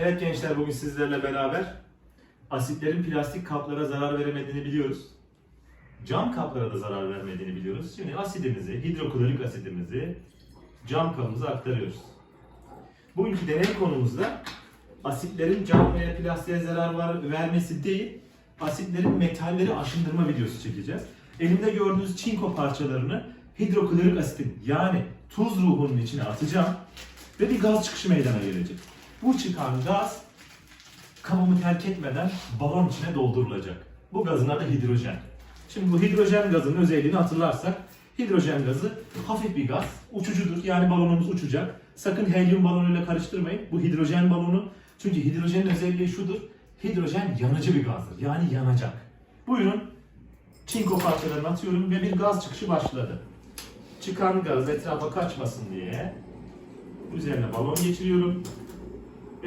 Evet gençler bugün sizlerle beraber asitlerin plastik kaplara zarar veremediğini biliyoruz. Cam kaplara da zarar vermediğini biliyoruz. Şimdi asidimizi, hidroklorik asidimizi cam kabımıza aktarıyoruz. Bugünkü deney konumuzda asitlerin cam veya plastiğe zarar var- vermesi değil, asitlerin metalleri aşındırma videosu çekeceğiz. Elimde gördüğünüz çinko parçalarını hidroklorik asitin yani tuz ruhunun içine atacağım ve bir gaz çıkışı meydana gelecek. Bu çıkan gaz kabımı terk etmeden balon içine doldurulacak. Bu gazın adı hidrojen. Şimdi bu hidrojen gazının özelliğini hatırlarsak hidrojen gazı hafif bir gaz, uçucudur yani balonumuz uçacak. Sakın helyum balonuyla karıştırmayın. Bu hidrojen balonu. Çünkü hidrojenin özelliği şudur. Hidrojen yanıcı bir gazdır. Yani yanacak. Buyurun çinko parçalarını atıyorum ve bir gaz çıkışı başladı. Çıkan gaz etrafa kaçmasın diye üzerine balon geçiriyorum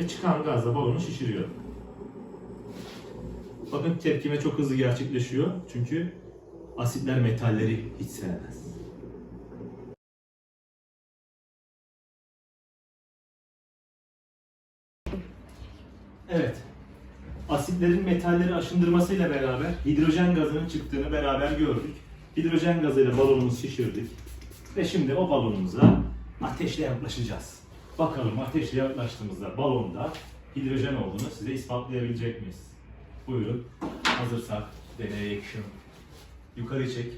ve çıkan gazla balonu şişiriyorum. Bakın tepkime çok hızlı gerçekleşiyor çünkü asitler metalleri hiç sevmez. Evet. Asitlerin metalleri aşındırmasıyla beraber hidrojen gazının çıktığını beraber gördük. Hidrojen gazıyla balonumuzu şişirdik. Ve şimdi o balonumuza ateşle yaklaşacağız. Bakalım ateşle yaklaştığımızda balonda hidrojen olduğunu size ispatlayabilecek miyiz? Buyurun. Hazırsak deney action. Yukarı çek.